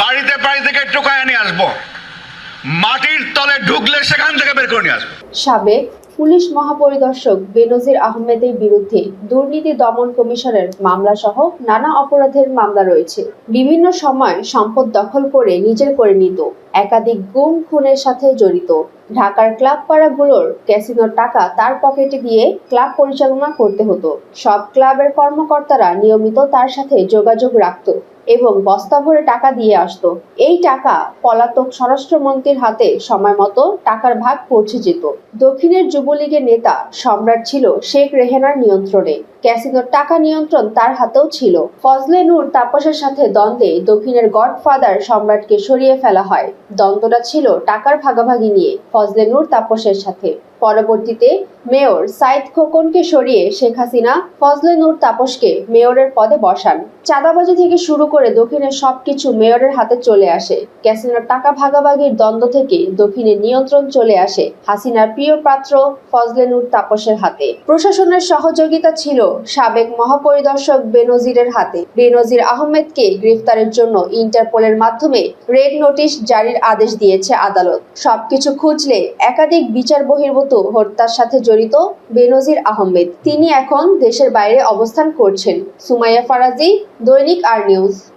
বাড়িতে বাড়ি থেকে টোকায় নিয়ে আসব। মাটির তলে ঢুকলে সেখান থেকে বের করে নিয়ে আসব। সাবেক পুলিশ মহাপরিদর্শক বেনজির আহমেদের বিরুদ্ধে দুর্নীতি দমন কমিশনের মামলা সহ নানা অপরাধের মামলা রয়েছে। বিভিন্ন সময় সম্পদ দখল করে নিজের করে নিত, একাধিক গুম খুনের সাথে জড়িত। ঢাকার ক্লাব পাড়াগুলোর ক্যাসিনোর টাকা তার পকেটে দিয়ে ক্লাব পরিচালনা করতে হতো। সব ক্লাবের কর্মকর্তারা নিয়মিত তার সাথে যোগাযোগ রাখত। এবং বস্তা ভরে টাকা দিয়ে আসতো। এই টাকা পলাতক স্বরাষ্ট্রমন্ত্রীর হাতে সময় মতো টাকার ভাগ পৌঁছে যেত। দক্ষিণের যুবলীগের নেতা সম্রাট ছিল শেখ রেহেনার নিয়ন্ত্রণে। ক্যাসিনোর টাকা নিয়ন্ত্রণ তার হাতেও ছিল। ফজলে নূর তাপসের সাথে দ্বন্দ্বে দক্ষিণের গডফাদার সম্রাটকে সরিয়ে ফেলা হয়। দ্বন্দ্বটা ছিল টাকার ভাগাভাগি নিয়ে ফজলে নূর তাপসের সাথে। পরবর্তীতে মেয়র সাইদ খোকনকে সরিয়ে শেখ হাসিনা, ফজলে নূর তাপসকে মেয়রের পদে বসান। চাঁদাবাজি থেকে শুরু করে দক্ষিণের সবকিছু মেয়রের হাতে চলে আসে। ক্যাসিনোর টাকা ভাগাভাগির দ্বন্দ্ব থেকে দক্ষিণের নিয়ন্ত্রণ চলে আসে হাসিনার প্রিয় পাত্র ফজলে নূর তাপসের হাতে। প্রশাসনের সহযোগিতা ছিল সাবেক মহাপরিদর্শক বেনজিরের হাতে। বেনজির আহমেদকে গ্রেফতারের জন্য ইন্টারপোলের মাধ্যমে রেড নোটিশ জারির আদেশ দিয়েছে আদালত। সবকিছু খুঁজলে একাধিক বিচার বহির্ভূত হত্যার সাথে জড়িত বেনজির আহমেদ। তিনি এখন দেশের বাইরে অবস্থান করছেন। সুমাইয়া ফারাজি, দৈনিক আর নিউজ।